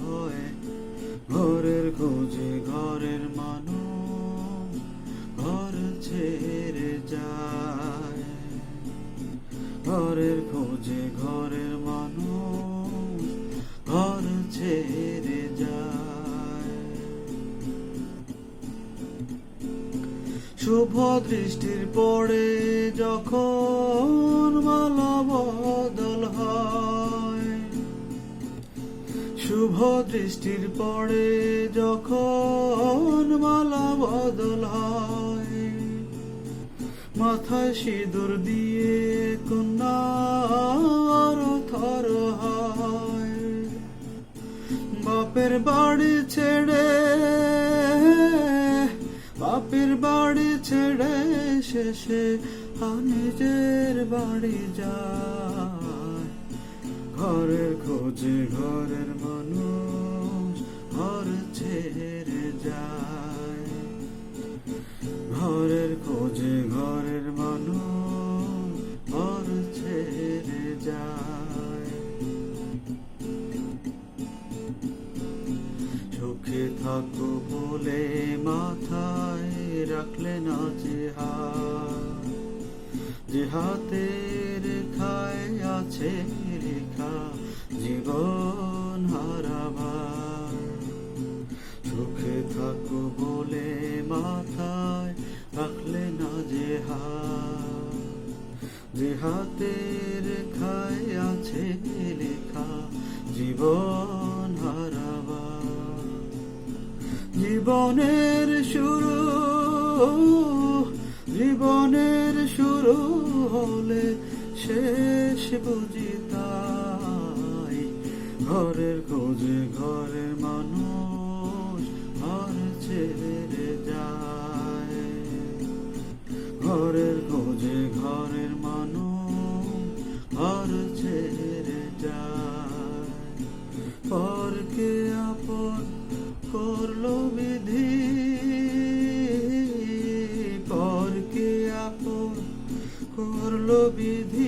হয়, ঘরের খোঁজে ঘরের ছেড়ে যায়। ঘরের খোঁজে ঘরের ছেড়ে যায়। শুভ দৃষ্টির পড়ে যখন মালা শুভ দৃষ্টির পড়ে যখন মালা বদল হয় মাথায় সিঁদুর দিয়ে কন্যার হয়। বাপের বাড়ি ছেড়ে, বাপের বাড়ি ছেড়ে শেষে নিজের বাড়ি যায়। ঘরের খোঁজে ঘরের মানুষ, ঘর ছেড়ে যায়। ঘরের খোঁজে ঘরের মানুষ, ঘর ছেড়ে যায়। চোখে থাকো বলে মাথায় রাখলে না যে হাত, যে হাতের রেখায় আছে রেখা, জীবন হারাবার চোখে থাকো বলে মাথায় রাখলে না যে হাত। যে আছে লেখা জীবন হারাবার জীবনের শুরু জীবনের শুরু হলে শেষ বুঝি তাই। ঘরের খোঁজে ঘরের মানুষ, ঘর ছেড়ে যায়। ঘরের খোঁজে ঘরের মানুষ, ঘর ছেড়ে যায়। পরকে আপন করল বিধি করল বিধি।